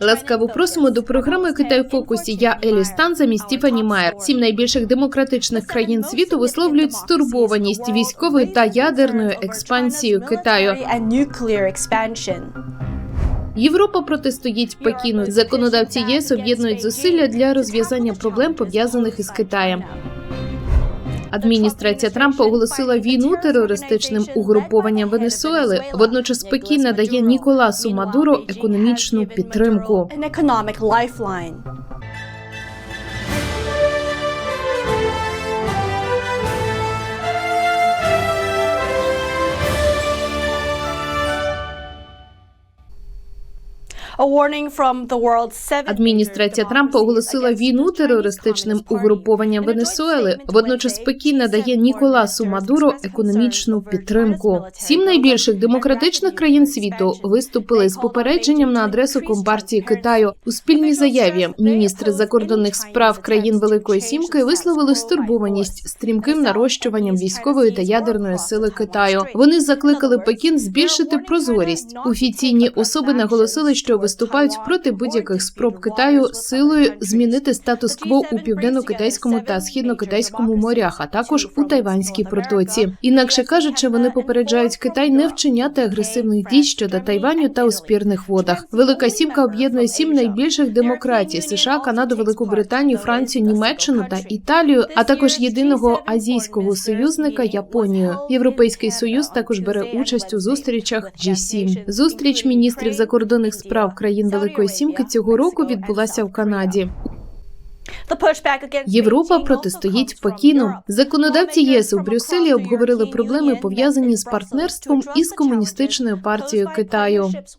Ласкаво просимо до програми Китай в фокусі. Я Елі Стан замість Стіфані Майер. Сім найбільших демократичних країн світу висловлюють стурбованість військовою та ядерною експансією Китаю. Європа протистоїть Пекіну. Законодавці ЄС об'єднують зусилля для розв'язання проблем пов'язаних із Китаєм. Адміністрація Трампа оголосила війну терористичним угрупованням Венесуели. Водночас Пекін надає Ніколасу Мадуро економічну підтримку. Адміністрація Трампа оголосила війну терористичним угрупованням Венесуели. Водночас Пекін надає Ніколасу Мадуро економічну підтримку. Сім найбільших демократичних країн світу виступили з попередженням на адресу компартії Китаю у спільній заяві. Міністри закордонних справ країн Великої Сімки висловили стурбованість стрімким нарощуванням військової та ядерної сили Китаю. Вони закликали Пекін збільшити прозорість. Офіційні особи наголосили, що виступають проти будь-яких спроб Китаю силою змінити статус-кво у південно-китайському та східно-китайському морях, а також у Тайванській протоці. Інакше кажучи, вони попереджають Китай не вчиняти агресивних дій щодо Тайваню та у спірних водах. Велика сімка об'єднує сім найбільших демократій: США, Канаду, Велику Британію, Францію, Німеччину та Італію, а також єдиного азійського союзника Японію. Європейський союз також бере участь у зустрічах G7. Зустріч міністрів закордонних справ країн Великої Сімки цього року відбулася в Канаді. Європа протистоїть Пекіну. Законодавці єС у Брюсселі обговорили проблеми пов'язані з партнерством із комуністичною партією Китаю. As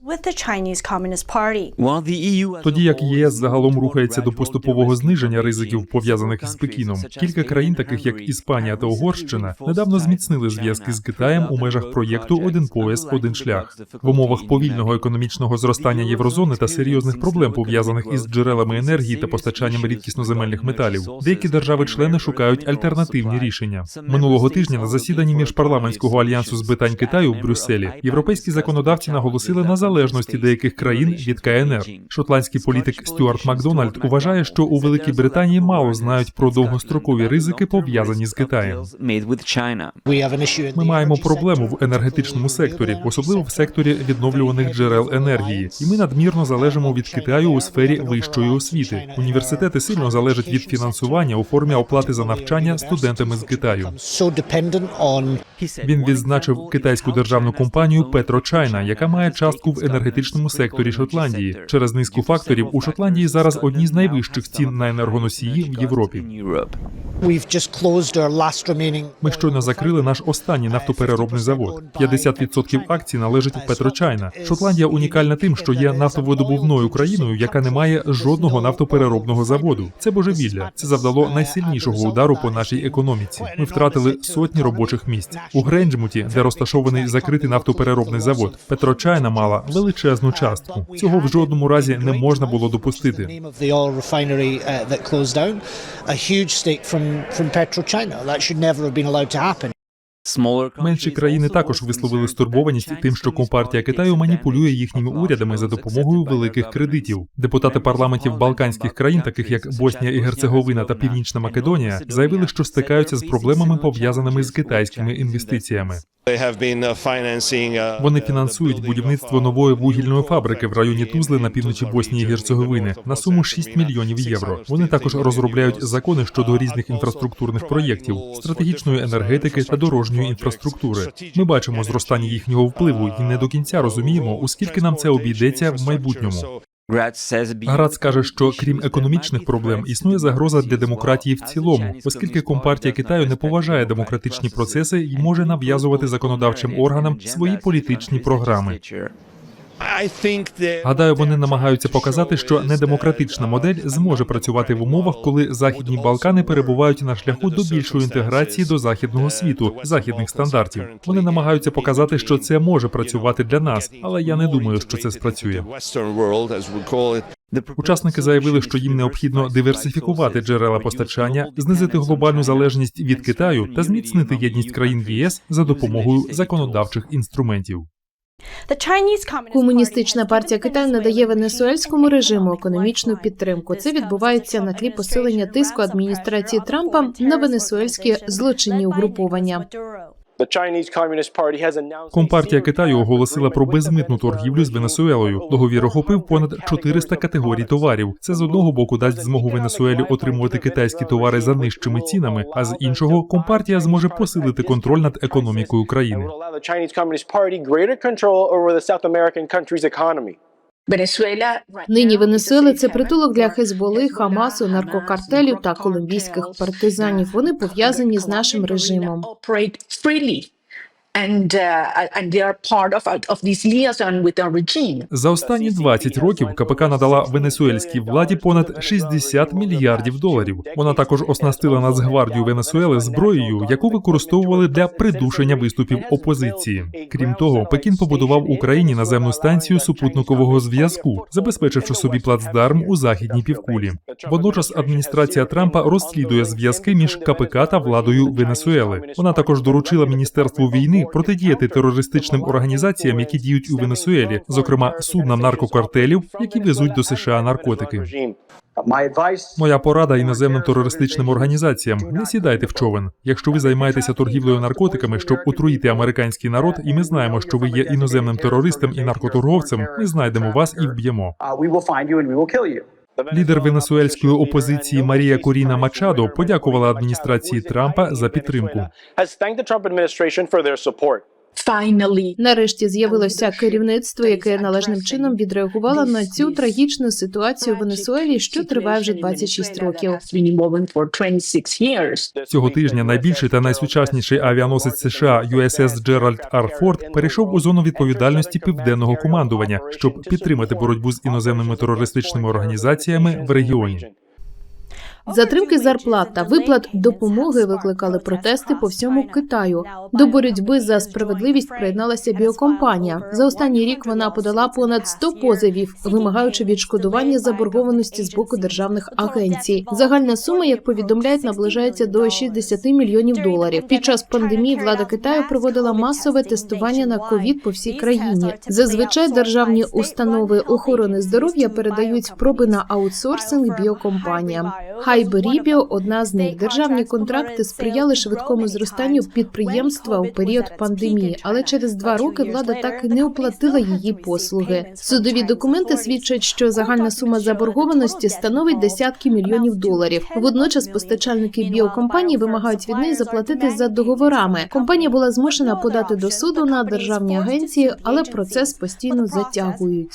Тоді як ЄС загалом рухається до поступового зниження ризиків пов'язаних із Пекіном, кілька країн, таких як Іспанія та Угорщина, недавно зміцнили зв'язки з Китаєм у межах проєкту Один пояс, один шлях. в умовах повільного економічного зростання єврозони та серйозних проблем пов'язаних із джерелами енергії та постачанням рідкісноземельних металів. Деякі держави-члени шукають альтернативні рішення. Минулого тижня на засіданні міжпарламентського альянсу з питань Китаю в Брюсселі. Європейські законодавці наголосили на залежності деяких країн від КНР. Шотландський політик Стюарт Макдональд вважає, що у Великій Британії мало знають про довгострокові ризики пов'язані з Китаєм. Ми маємо проблему в енергетичному секторі, особливо в секторі відновлюваних джерел енергії, і ми надмірно залежимо від Китаю у сфері вищої освіти. Університети сильно залежать від фінансування у формі оплати за навчання студентами з Китаю. Він відзначив китайську державну компанію PetroChina, яка має частку в енергетичному секторі Шотландії. Через низку факторів у Шотландії зараз одні з найвищих цін на енергоносії в Європі. Ми щойно закрили наш останній нафтопереробний завод. 50% акцій належить PetroChina. Шотландія унікальна тим, що є нафтовидобувною країною, яка не має жодного нафтопереробного заводу. Це божевілля. Це завдало найсильнішого удару по нашій економіці. Ми втратили сотні робочих місць у Гренджмуті, де розташований закритий нафтопереробний завод. PetroChina мала величезну частку. Цього в жодному разі не можна було допустити. From PetroChina. That should never have been allowed to happen. Менші країни також висловили стурбованість тим, що компартія Китаю маніпулює їхніми урядами за допомогою великих кредитів. Депутати парламентів балканських країн, таких як Боснія і Герцеговина та Північна Македонія, заявили, що стикаються з проблемами пов'язаними з китайськими інвестиціями. Вони фінансують будівництво нової вугільної фабрики в районі Тузли на півночі Боснії і Герцеговини на суму 6 мільйонів євро. Вони також розробляють закони щодо різних інфраструктурних проєктів, стратегічної енергетики та дорожньої інфраструктури. Ми бачимо зростання їхнього впливу і не до кінця розуміємо, у скільки нам це обійдеться в майбутньому. Скаже, Грац каже, що крім економічних проблем існує загроза для демократії в цілому, оскільки компартія Китаю не поважає демократичні процеси і може нав'язувати законодавчим органам свої політичні програми. Гадаю, вони намагаються показати, що недемократична модель зможе працювати в умовах, коли західні Балкани перебувають на шляху до більшої інтеграції до західного світу, західних стандартів. Вони намагаються показати, що це може працювати для нас, але я не думаю, що це спрацює. Учасники заявили, що їм необхідно диверсифікувати джерела постачання, знизити глобальну залежність від Китаю та зміцнити єдність країн ЄС за допомогою законодавчих інструментів. Комуністична партія Китаю надає венесуельському режиму економічну підтримку. Це відбувається на тлі посилення тиску адміністрації Трампа на венесуельські злочинні угруповання. Компартія Китаю оголосила про безмитну торгівлю з Венесуелою. Договір охопив понад 400 категорій товарів. Це з одного боку дасть змогу Венесуелі отримувати китайські товари за нижчими цінами, а з іншого компартія зможе посилити контроль над економікою країни. Нині Венесуела – це притулок для Хезболи, Хамасу, наркокартелів та колумбійських партизанів. Вони пов'язані з нашим режимом. And, uh, and they are part of, of this liaison with our regime. За останні 20 років КПК надала венесуельській владі понад 60 мільярдів доларів. Вона також оснастила Нацгвардію Венесуели зброєю, яку використовували для придушення виступів опозиції. Крім того, Пекін побудував Україні наземну станцію супутникового зв'язку, забезпечивши собі плацдарм у західній півкулі. Водночас адміністрація Трампа розслідує зв'язки між КПК та владою Венесуели. Вона також доручила міністерству війни протидіяти терористичним організаціям, які діють у Венесуелі, зокрема суднам наркокартелів, які везуть до США наркотики. Моя порада іноземним терористичним організаціям: не сідайте в човен. Якщо ви займаєтеся торгівлею наркотиками, щоб отруїти американський народ, і ми знаємо, що ви є іноземним терористом і наркоторговцем, ми знайдемо вас і вб'ємо. Лідер венесуельської опозиції Марія Коріна Мачадо подякувала адміністрації Трампа за підтримку. Finally, Нарешті з'явилося керівництво, яке належним чином відреагувало на цю трагічну ситуацію в Венесуелі, що триває вже 26 років. has been evolving for 26 years. Цього тижня найбільший та найсучасніший авіаносець США USS Джеральд Р. Форд перейшов у зону відповідальності південного командування, щоб підтримати боротьбу з іноземними терористичними організаціями в регіоні. Затримки зарплат та виплат допомоги викликали протести по всьому Китаю. До боротьби за справедливість приєдналася біокомпанія. За останній рік вона подала понад 100 позовів, вимагаючи відшкодування заборгованості з боку державних агенцій. Загальна сума, як повідомляють, наближається до 60 мільйонів доларів. Під час пандемії влада Китаю проводила масове тестування на ковід по всій країні. Зазвичай державні установи охорони здоров'я передають проби на аутсорсинг біокомпаніям. Хайберібіо одна з них. Державні контракти сприяли швидкому зростанню підприємства у період пандемії, але через два роки влада так і не оплатила її послуги. Судові документи свідчать, що загальна сума заборгованості становить десятки мільйонів доларів. Водночас постачальники біокомпанії вимагають від неї заплатити за договорами. Компанія була змушена подати до суду на державні агенції, але процес постійно затягують.